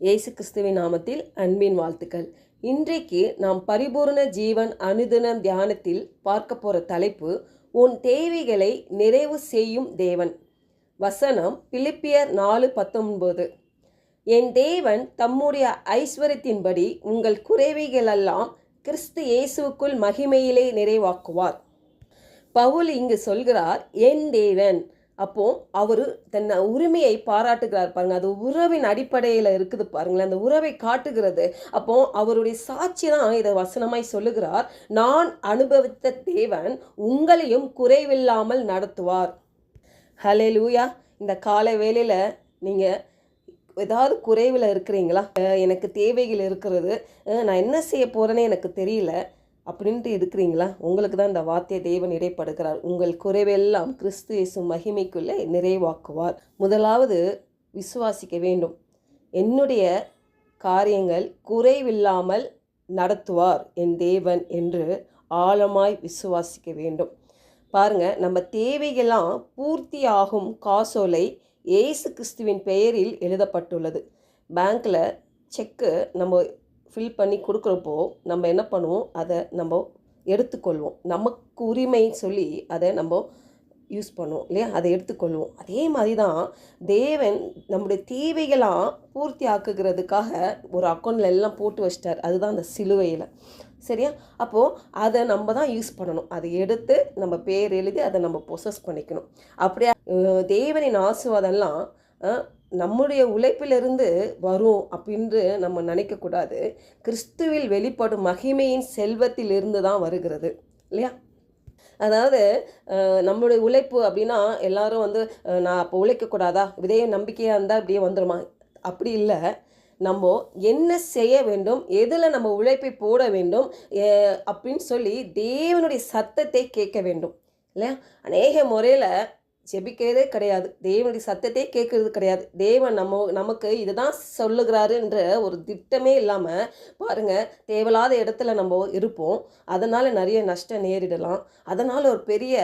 இயேசு கிறிஸ்துவின் நாமத்தில் அன்பின் வாழ்த்துக்கள். இன்றைக்கு நாம் பரிபூர்ண ஜீவன் அனுதினம் தியானத்தில் பார்க்க போகிற தலைப்பு உன் தேவைகளை நிறைவு செய்யும் தேவன். வசனம் பிலிப்பியர் நாலு பத்தொன்பது. என் தேவன் தம்முடைய ஐஸ்வர்யத்தின்படி உங்கள் குறைவைகளெல்லாம் கிறிஸ்து இயேசுவுக்குள் மகிமையிலே நிறைவாக்குவார். பவுல் இங்கு சொல்கிறார் என் தேவன் அப்போ அவர் தன் உரிமையை பாராட்டுகிறார் பாருங்க. அது உறவின் அடிப்படையில் இருக்குது பாருங்களேன். அந்த உறவை காட்டுகிறது. அப்போ அவருடைய சாட்சி தான் இதை வசனமாய் சொல்லுகிறார். நான் அனுபவித்த தேவன் உங்களையும் குறைவில்லாமல் நடத்துவார். ஹலே லூயா இந்த காலை வேளையில் நீங்கள் ஏதாவது குறைவில் இருக்கிறீங்களா? எனக்கு தேவைகள் இருக்கிறது. நான் என்ன செய்ய போகிறேன்னு எனக்கு தெரியல. அப்படின்ட்டு இருக்கிறீங்களா உங்களுக்கு தான் இந்த வார்த்தையை தேவன் இடைப்படுகிறார். உங்கள் குறைவெல்லாம் கிறிஸ்து இயேசு மகிமைக்குள்ளே நிறைவாக்குவார். முதலாவது விசுவாசிக்க வேண்டும். என்னுடைய காரியங்கள் குறைவில்லாமல் நடத்துவார் என் தேவன் என்று ஆழமாய் விசுவாசிக்க வேண்டும். பாருங்க நம்ம தேவைகள்லாம் பூர்த்தி ஆகும் காசோலை இயேசு கிறிஸ்துவின் பெயரில் எழுதப்பட்டுள்ளது. பேங்க்கில் செக்கு நம்ம ஃபில் பண்ணி கொடுக்குறப்போ நம்ம என்ன பண்ணுவோம்? அதை நம்ம எடுத்துக்கொள்வோம். நமக்கு உரிமை சொல்லி அதை நம்ம யூஸ் பண்ணுவோம் இல்லையா? அதை எடுத்துக்கொள்வோம். அதே மாதிரி தான் தேவன் நம்முடைய தேவைகளாம் பூர்த்தி ஆக்குகிறதுக்காக ஒரு அக்கௌண்ட்டில் எல்லாம் போட்டு வச்சிட்டார். அதுதான் அந்த சிலுவையில் சரியா? அப்போது அதை நம்ம தான் யூஸ் பண்ணணும். அதை எடுத்து நம்ம பேர் எழுதி அதை நம்ம பொசஸ் பண்ணிக்கணும். அப்படியே? தேவனின் ஆசுவாதெல்லாம் நம்முடைய உழைப்பிலிருந்து வரும் அப்படின்று நம்ம நினைக்கக்கூடாது. கிறிஸ்துவில் வெளிப்படும் மகிமையின் செல்வத்திலிருந்து தான் வருகிறது இல்லையா? அதாவது நம்மளுடைய உழைப்பு அப்படின்னா எல்லாரும் வந்து நான் அப்போ உழைக்கக்கூடாதா? இதே நம்பிக்கையாக இருந்தால் அப்படியே வந்துடுமா அப்படி இல்லை. நம்ம என்ன செய்ய வேண்டும்? எதில் நம்ம உழைப்பை போட வேண்டும்? அப்படின்னு சொல்லி தேவனுடைய சத்தத்தை கேட்க வேண்டும் இல்லையா? அநேக முறையில் ஜெபிக்கிறதே கிடையாது. தேவனுடைய சத்தத்தை கேட்கறது கிடையாது. தேவன் நம்ம நமக்கு இதுதான் சொல்லுகிறாருன்ற ஒரு திட்டமே இல்லாமல் பாருங்க தேவையில்லாத இடத்துல நம்ம இருப்போம். அதனால் நிறைய நஷ்டம் நேரிடலாம். அதனால் ஒரு பெரிய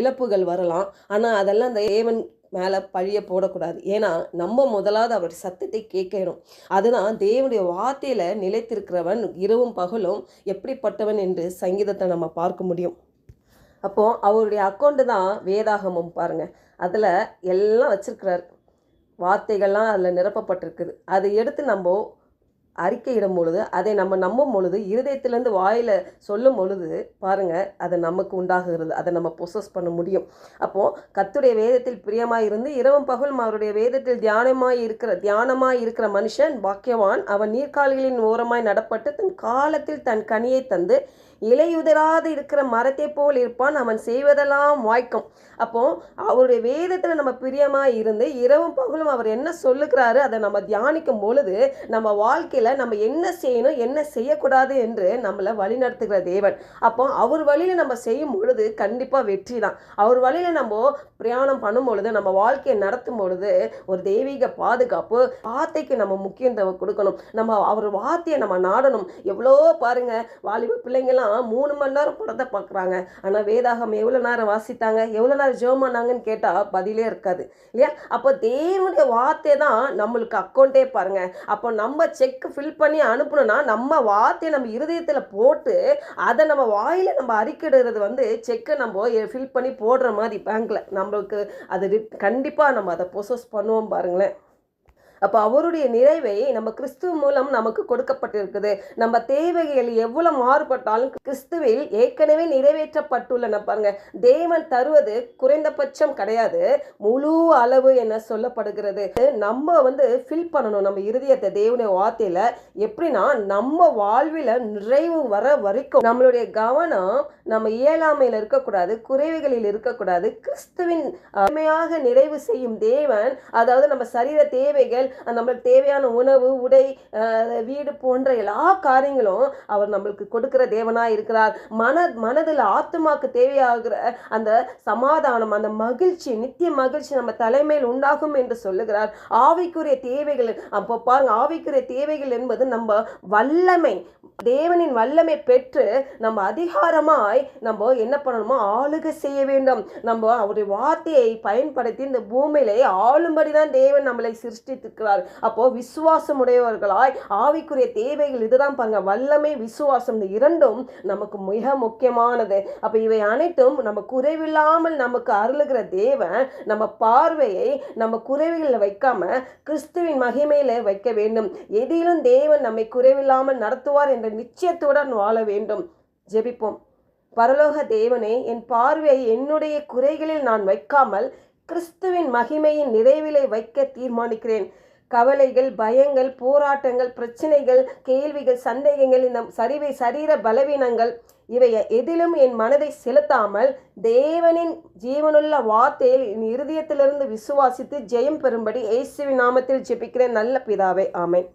இழப்புகள் வரலாம். ஆனால் அதெல்லாம் அந்த தேவன் மேலே பழிய போடக்கூடாது. ஏன்னா நம்ம முதலாவது அவருடைய சத்தத்தை கேட்கணும். அதுதான் தேவனுடைய வார்த்தையில் நிலைத்திருக்கிறவன் இரவும் பகலும் எப்படிப்பட்டவன் என்று சங்கீதத்தை நம்ம பார்க்க முடியும். அப்போது அவருடைய அக்கௌண்ட்டு தான் வேதாகமம் பாருங்கள் அதில் எல்லாம் வச்சுருக்கிறார். வார்த்தைகள்லாம் அதில் நிரப்பப்பட்டிருக்குது. அதை எடுத்து நம்ம அறிக்கையிடும் பொழுது அதை நம்ம நம்பும் பொழுது இருதயத்திலேருந்து வாயில் சொல்லும் பொழுது பாருங்கள் அது நமக்கு உண்டாகுகிறது. அதை நம்ம பொசஸ் பண்ண முடியும். அப்போது கத்துடைய வேதத்தில் பிரியமாக இருந்து இரவும் பகலும் அவருடைய வேதத்தில் தியானமாக இருக்கிற தியானமாக இருக்கிற மனுஷன் பாக்கியவான் அவன் நீர்க்கால்களின் ஓரமாய் நடப்பட்டு தன் காலத்தில் தன் கனியை தந்து இலையுதிராது இருக்கிற மரத்தை போல் இருப்பான். அவன் செய்வதெல்லாம் வாய்க்கும். அப்போ அவருடைய வேதத்தில் நம்ம பிரியமாக இருந்து இரவும் பகலும் அவர் என்ன சொல்லுகிறாரு அதை நம்ம தியானிக்கும் பொழுது நம்ம வாழ்க்கையில் நம்ம என்ன செய்யணும் என்ன செய்யக்கூடாது என்று நம்மளை வழிநடத்துகிற தேவன். அப்போ அவர் வழியில் நம்ம செய்யும் பொழுது கண்டிப்பாக வெற்றி தான். அவர் வழியில் நம்ம பிரயாணம் பண்ணும் பொழுது நம்ம வாழ்க்கையை நடத்தும் பொழுது ஒரு தெய்வீக பாதுகாப்பு வார்த்தைக்கு நம்ம முக்கியத்துவம் கொடுக்கணும். நம்ம அவர் வார்த்தையை நம்ம நாடணும். எவ்வளோ பாருங்க வாலிப பிள்ளைங்கள்லாம் மூணு மணி நேரம் படத்தை பார்க்குறாங்க. ஆனால் வேதாகம் எவ்வளோ நேரம் வாசித்தாங்க எவ்வளோ நேரம் ஜெபம் பண்ணாங்கன்னு கேட்டால் பதிலே இருக்காது இல்லையா? அப்போ தேவனுடைய வார்த்தை தான் நம்மளுக்கு அக்கௌண்ட்டே பாருங்க. அப்போ நம்ம செக் ஃபில் பண்ணி அனுப்பணும்னா நம்ம வார்த்தையை நம்ம இருதயத்தில் போட்டு அதை நம்ம வாயில் நம்ம அறிக்கிடுறது வந்து செக்கை நம்ம ஃபில் பண்ணி போடுற மாதிரி பேங்க்கில் நம்மளுக்கு அது கண்டிப்பாக நம்ம அதை ப்ரொசஸ் பண்ணுவோம் பாருங்களேன். அப்போ அவருடைய நிறைவை நம்ம கிறிஸ்துவ மூலம் நமக்கு கொடுக்கப்பட்டிருக்குது. நம்ம தேவைகள் எவ்வளவு மாறுபட்டாலும் கிறிஸ்துவில் ஏற்கனவே நிறைவேற்றப்பட்டுள்ளன பாருங்க. தேவன் தருவது குறைந்தபட்சம் கிடையாது. முழு அளவு என சொல்லப்படுகிறது. நம்ம வந்து ஃபில் பண்ணணும் நம்ம இருதயத்தை தேவனுடைய வார்த்தையில. எப்படின்னா நம்ம வாழ்வில் நிறைவு வர வரைக்கும் நம்மளுடைய கவனம் நம்ம இயலாமையில் இருக்கக்கூடாது குறைவுகளில் இருக்கக்கூடாது. கிறிஸ்துவின் அருமையாக நிறைவு செய்யும் தேவன் அதாவது நம்ம சரீர தேவைகள் நம்மளுக்கு தேவையான உணவு உடை வீடு போன்ற எல்லா காரியங்களும் அவர் நம்மளுக்கு கொடுக்கிற தேவனாக இருக்கிறார். மன மனதில் ஆத்மாக்கு தேவையாகிற அந்த சமாதானம் அந்த மகிழ்ச்சி நித்திய மகிழ்ச்சி நம்ம தலைமையில் உண்டாகும் என்று சொல்லுகிறார். ஆவிக்குரிய தேவைகள் அப்போ பாருங்க ஆவிக்குரிய தேவைகள் என்பது நம்ம வல்லமை தேவனின் வல்லமை பெற்று நம்ம அதிகாரமாய் நம்ம என்ன பண்ணணுமோ ஆளுகை செய்ய வேண்டும். நம்ம அவருடைய வார்த்தையை பயன்படுத்தி இந்த பூமியிலே ஆளும்படி தான் தேவன் நம்மளை சிருஷ்டித்து இருக்கிறார். அப்போ விசுவாசம் உடையவர்களாய் ஆவிக்குரிய தேவைகள் இதுதான் பாருங்க. வல்லமை விசுவாசம் இந்த இரண்டும் நமக்கு மிக முக்கியமானது. அப்ப இவை அனைத்தும் நம்ம குறைவில்லாமல் நமக்கு அருளுகிற தேவன் நம்ம பார்வையை நம்ம குறைவுகளில் வைக்காம கிறிஸ்துவின் மகிமையில வைக்க வேண்டும். எதிலும் தேவன் நம்மை குறைவில்லாமல் நடத்துவார் என்ற நிச்சயத்துடன் வாழ வேண்டும். ஜெபிப்போம். பரலோக தேவனே என் பார்வையை என்னுடைய குறைகளில் நான் வைக்காமல் கிறிஸ்துவின் மகிமையின் நிறைவிலே வைக்க தீர்மானிக்கிறேன். கவலைகள் பயங்கள் போராட்டங்கள் பிரச்சனைகள் கேள்விகள் சந்தேகங்கள் இந்த சரிவை சரீர பலவீனங்கள் இவை எதிலும் என் மனதை செலுத்தாமல் தேவனின் ஜீவனுள்ள வார்த்தையில் என் இருதயத்திலிருந்து விசுவாசித்து ஜெயம் பெறும்படி இயேசுவின் நாமத்தில் ஜெபிக்கிறேன். நல்ல பிதாவே ஆமேன்.